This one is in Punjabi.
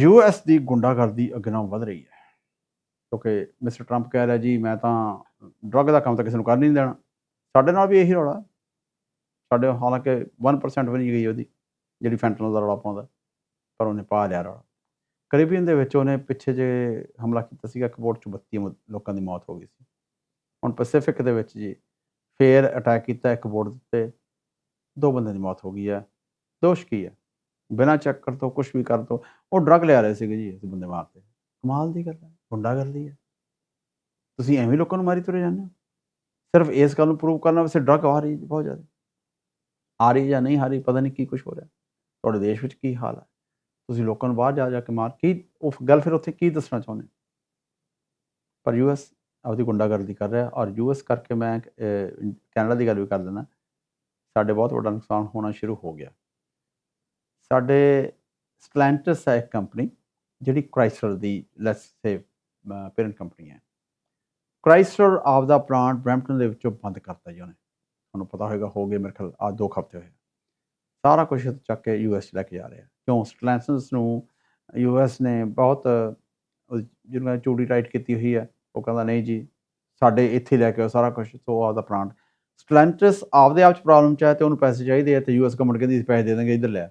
ਯੂਐਸ ਦੀ ਗੁੰਡਾਗਰਦੀ ਅੱਗੇ ਨਾਲੋਂ ਵੱਧ ਰਹੀ ਹੈ। ਕਿਉਂਕਿ ਮਿਸਟਰ ਟਰੰਪ ਕਹਿ ਰਿਹਾ ਜੀ, ਮੈਂ ਤਾਂ ਡਰੱਗ ਦਾ ਕੰਮ ਤਾਂ ਕਿਸੇ ਨੂੰ ਕਰ ਨਹੀਂ ਦੇਣਾ। ਸਾਡੇ ਨਾਲ ਵੀ ਇਹੀ ਰੌਲਾ। ਸਾਡੇ ਹਾਲਾਂਕਿ 1% ਵੀ ਨਹੀਂ ਗਈ ਉਹਦੀ, ਜਿਹੜੀ ਫੈਂਟਨਲ ਦਾ ਰੌਲਾ ਪਾਉਂਦਾ, ਪਰ ਉਹਨੇ ਪਾ ਲਿਆ ਰੌਲਾ। ਕੈਰੀਬੀਅਨ ਦੇ ਵਿੱਚ ਉਹਨੇ ਪਿੱਛੇ ਜੇ ਹਮਲਾ ਕੀਤਾ ਸੀਗਾ, ਇੱਕ ਬੋਟ 'ਚ 32 ਲੋਕਾਂ ਦੀ ਮੌਤ ਹੋ ਗਈ ਸੀ। ਹੁਣ ਪੈਸੀਫਿਕ ਦੇ ਵਿੱਚ ਜੀ ਫੇਰ ਅਟੈਕ ਕੀਤਾ ਇੱਕ ਬੋਟ ਤੇ ਦੋ ਬੰਦਿਆਂ ਦੀ ਮੌਤ ਹੋ ਗਈ ਹੈ। ਦੋਸ਼ ਕੀ ਹੈ? ਬਿਨਾਂ ਚੈੱਕ ਕਰ ਤੋਂ ਕੁਝ ਵੀ ਕਰ ਤੋਂ, ਉਹ ਡਰੱਗ ਲਿਆ ਰਹੇ ਸੀਗੇ ਜੀ ਇਸ ਬੰਦੇ ਮਾਰਤੇ ਕਮਾਲ ਦੀ ਗੱਲ ਹੈ, ਗੁੰਡਾਗਰਦੀ ਹੈ। ਤੁਸੀਂ ਐਵੇਂ ਲੋਕਾਂ ਨੂੰ ਮਾਰੀ ਤੁਰੇ ਜਾਂਦੇ ਹੋ? ਸਿਰਫ ਇਸ ਗੱਲ ਨੂੰ ਪ੍ਰੂਵ ਕਰਨਾ ਵੈਸੇ ਡਰੱਗ ਆ ਰਹੀ ਹੈ ਬਹੁਤ ਜ਼ਿਆਦਾ। ਆ ਰਹੀ ਜਾਂ ਨਹੀਂ ਆ ਰਹੀ, ਪਤਾ ਨਹੀਂ ਕੀ ਕੁਝ ਹੋ ਰਿਹਾ। ਤੁਹਾਡੇ ਦੇਸ਼ ਵਿੱਚ ਕੀ ਹਾਲ ਹੈ? ਤੁਸੀਂ ਲੋਕਾਂ ਨੂੰ ਬਾਹਰ ਜਾ ਜਾ ਕੇ ਮਾਰ, ਕੀ ਉਹ ਗੱਲ ਫਿਰ ਉੱਥੇ ਕੀ ਦੱਸਣਾ ਚਾਹੁੰਦੇ ਪਰ ਯੂਐਸ ਆਪਦੀ ਗੁੰਡਾਗਰਦੀ ਕਰ ਰਿਹਾ ਔਰ ਯੂਐਸ ਕਰਕੇ ਮੈਂ ਕੈਨੇਡਾ ਦੀ ਗੱਲ ਵੀ ਕਰ ਦਿੰਦਾ। ਸਾਡੇ ਬਹੁਤ ਵੱਡਾ ਨੁਕਸਾਨ ਹੋਣਾ ਸ਼ੁਰੂ ਹੋ ਗਿਆ। ਸਾਡੇ ਸਟਲੈਂਟਸ ਹੈ ਇੱਕ ਕੰਪਨੀ ਜਿਹੜੀ ਕ੍ਰਾਈਸਲਰ ਦੀ ਲੈਟਸ ਸੇ ਪੇਰੈਂਟ ਕੰਪਨੀ ਹੈ। ਕ੍ਰਾਈਸਲਰ ਆਪਦਾ ਪਲਾਂਟ ਬ੍ਰੈਂਪਟਨ ਦੇ ਵਿੱਚੋਂ ਬੰਦ ਕਰਤਾ ਜੀ ਉਹਨੇ। ਤੁਹਾਨੂੰ ਪਤਾ ਹੋਵੇਗਾ ਹੋ ਗਏ ਮੇਰੇ ਖਿਆਲ ਆ ਦੋ ਕੁ ਹਫ਼ਤੇ ਹੋਏ ਸਾਰਾ ਕੁਝ ਚੱਕ ਕੇ ਯੂਐਸ ਲੈ ਕੇ ਜਾ ਰਿਹਾ। ਕਿਉਂ? ਸਟਲੈਂਟਸ ਨੂੰ ਯੂਐਸ ਨੇ ਬਹੁਤ, ਉਹ ਜਿਹਨਾਂ ਚੂੜੀ ਟਾਈਟ ਕੀਤੀ ਹੋਈ ਹੈ, ਉਹ ਕਹਿੰਦਾ, ਨਹੀਂ ਜੀ, ਸਾਡੇ ਇੱਥੇ ਲੈ ਕੇ ਆਓ ਸਾਰਾ ਕੁਝ ਸੋ ਆਪਦਾ ਪਲਾਂਟ ਸਟਲੈਂਟਸ ਆਪਦੇ ਆਪ ਚ ਪ੍ਰੋਬਲਮ ਚ ਹੈ ਤੇ ਉਹਨੂੰ ਪੈਸੇ ਚਾਹੀਦੇ ਆ ਤੇ ਯੂਐਸ ਗਵਰਨਮੈਂਟ ਕਹਿੰਦੀ, ਅਸੀਂ ਪੈਸੇ ਦੇ ਦਾਂਗੇ ਇੱਧਰ ਲੈ